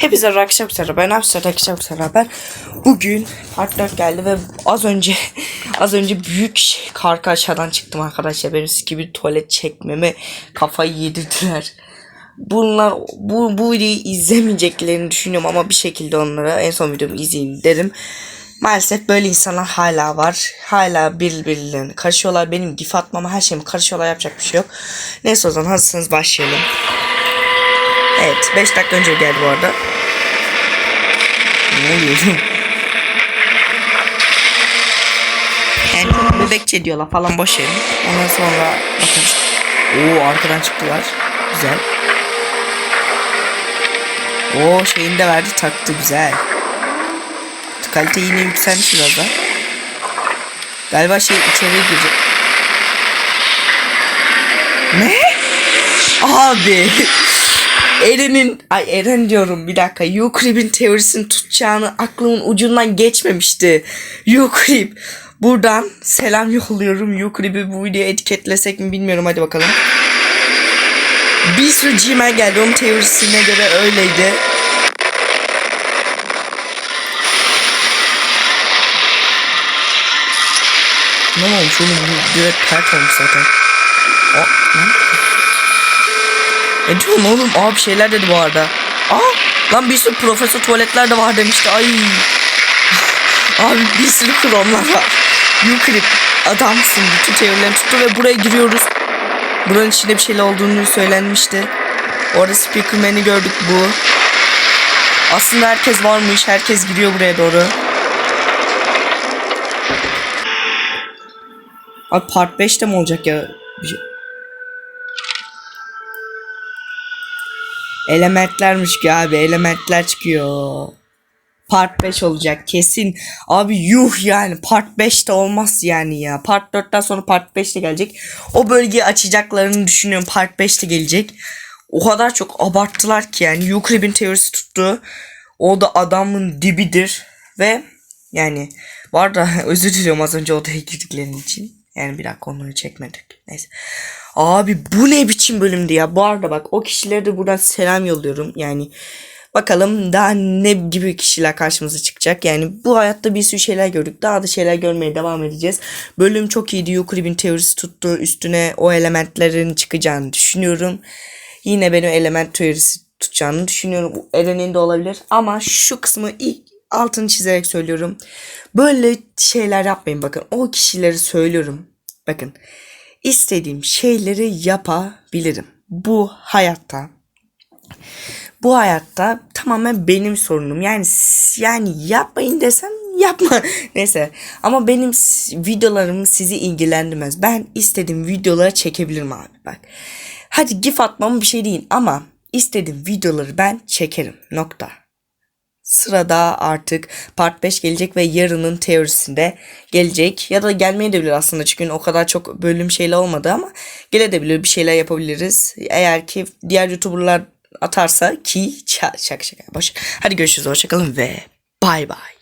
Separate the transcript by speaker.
Speaker 1: Hepinize arkadaşlar ben Hapsat arkadaşlar beraber bugün part 4 geldi ve az önce az önce büyük karka aşağıdan çıktım arkadaşlar benim gibi tuvalet çekmeme kafayı yedirdiler. Bunlar bu, bu videoyu izlemeyeceklerini düşünüyorum ama bir şekilde onlara en son videomu izleyin derim. Maalesef böyle insanlar hala var. Hala birbirlerine karışıyorlar. Benim gif atmama her şeyimi karışıyorlar. Yapacak bir şey yok. Neyse o zaman hazırsanız başlayalım. Evet 5 dakika önce geldi bu arada. Ne oluyor? Yani bebekçe diyorlar falan boş verin. Ondan sonra bakarız. Oo arkadan çıktılar. Güzel. Oo şeyini de verdi taktı güzel. Kalite yine yükselmiş biraz da. Galiba şey içeriye girecek. Ne? Abi. Eren'in ay Eren diyorum bir dakika Yukrib'in teorisini tutacağını aklımın ucundan geçmemişti. Yukrib buradan selam yolluyorum. Yukrib'i bu videoya etiketlesek mi bilmiyorum hadi bakalım. Bir sürü Gmail geldi onun teorisine göre öyleydi. Ne olmuş oğlum direkt pert olmuş zaten. O, lan. Ne diyorsun oğlum? Aa şeyler dedi bu arada. Aa lan bir sürü profesör tuvaletler de var demişti. Ay. Abi bir sürü kromlar var. Yukrip adamsın. Bütün teorilerini tuttu ve buraya giriyoruz. Buranın içinde bir şeyler olduğunu söylenmişti. Orada Speakerman'i gördük bu. Aslında herkes varmış. Herkes giriyor buraya doğru. Abi part 5'te mi olacak ya? Bir şey- Elementlermiş ki abi elementler çıkıyor. Part 5 olacak kesin. Abi yuh yani part 5'te olmaz yani ya. Part 4'ten sonra part 5'te gelecek. O bölgeyi açacaklarını düşünüyorum. Part 5'te gelecek. O kadar çok abarttılar ki yani. Euclid'in teorisi tuttu. O da adamın dibidir. Ve yani var da özür diliyorum az önce odaya girdiklerin için. Yani bir dakika onları çekmedik. Neyse. Abi bu ne biçim bölümdü ya. Bu arada bak o kişilere de buradan selam yolluyorum. Yani bakalım daha ne gibi kişiler karşımıza çıkacak. Yani bu hayatta bir sürü şeyler gördük. Daha da şeyler görmeye devam edeceğiz. Bölüm çok iyiydi. Euclid'in teorisi tuttu. Üstüne o elementlerin çıkacağını düşünüyorum. Yine benim element teorisi tutacağını düşünüyorum. Eren'in de olabilir. Ama şu kısmı ilk altını çizerek söylüyorum. Böyle şeyler yapmayın bakın. O kişileri söylüyorum. Bakın. istediğim şeyleri yapabilirim. Bu hayatta. Bu hayatta tamamen benim sorunum. Yani yani yapmayın desem yapma. Neyse. Ama benim videolarım sizi ilgilendirmez. Ben istediğim videoları çekebilirim abi. Bak. Hadi gif atmam bir şey değil ama istediğim videoları ben çekerim. Nokta. Sırada artık part 5 gelecek ve yarının teorisinde gelecek. Ya da gelmeye de bilir aslında çünkü o kadar çok bölüm şeyle olmadı ama gelebilir bir şeyler yapabiliriz. Eğer ki diğer youtuberlar atarsa ki şaka şaka boş. Hadi görüşürüz hoşçakalın ve bay bay.